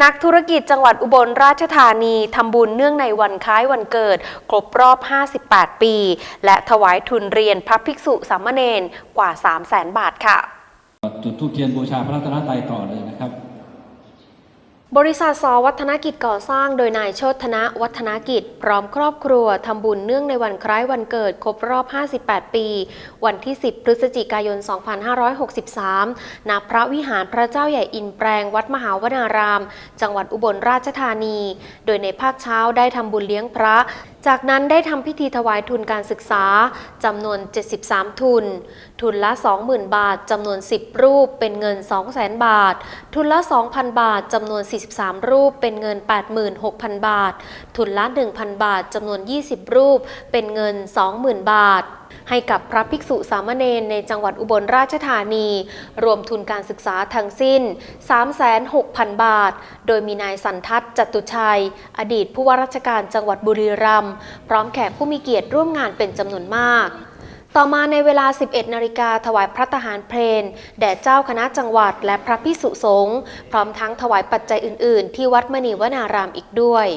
นักธุรกิจจังหวัดอุบลราชธานีทำบุญเนื่องในวันคล้ายวันเกิด ครบรอบ 58 ปี และถวายทุนเรียนพระภิกษุสามเณรกว่า 3 0 0 0 0 0 บาทค่ะ จุดทูบเทียนบูชาพระรัตนตรัยต่อเลยนะครับ บริษัทสวัฒนกิจก่อสร้างโดยนายโชธนะวัฒนกิจ พร้อมครอบครัวทำบุญเนื่องในวันคล้ายวันเกิดครบรอบ 58 ปี วันที่ 10 พฤศจิกายน 2563 ณ พระวิหารพระเจ้าใหญ่อินแปลงวัดมหาวนาราม จังหวัดอุบลราชธานี โดยในภาคเช้าได้ทำบุญเลี้ยงพระ จากนั้นได้ทำพิธีถวายทุนการศึกษาจำนวน 73 ทุน ทุนละ 20,000 บาทจำนวน 10 รูปเป็นเงิน 200,000 บาท ทุนละ 2,000 บาทจำนวน 43 รูปเป็นเงิน 86,000 บาท ทุนละ 1,000 บาทจำนวน 20 รูปเป็นเงิน 20,000 บาท ให้กับพระภิกษุสามเณรในจังหวัดอุบลราชธานี รวมทุนการศึกษาทั้งสิ้น 36,000 บาท โดยมีนายสันทัศน์จตุชัย อดีตผู้ว่าราชการจังหวัดบุรีรัมย์พร้อมแขกผู้มีเกียรติร่วมงานเป็นจำนวนมากต่อมาในเวลา 11 นาฬิกาถวายพระทหารเพลนแด่เจ้าคณะจังหวัดและพระพิสุสงฆ์พร้อมทั้งถวายปัจจัยอื่น ๆ ที่วัดมณีวนารามอีกด้วย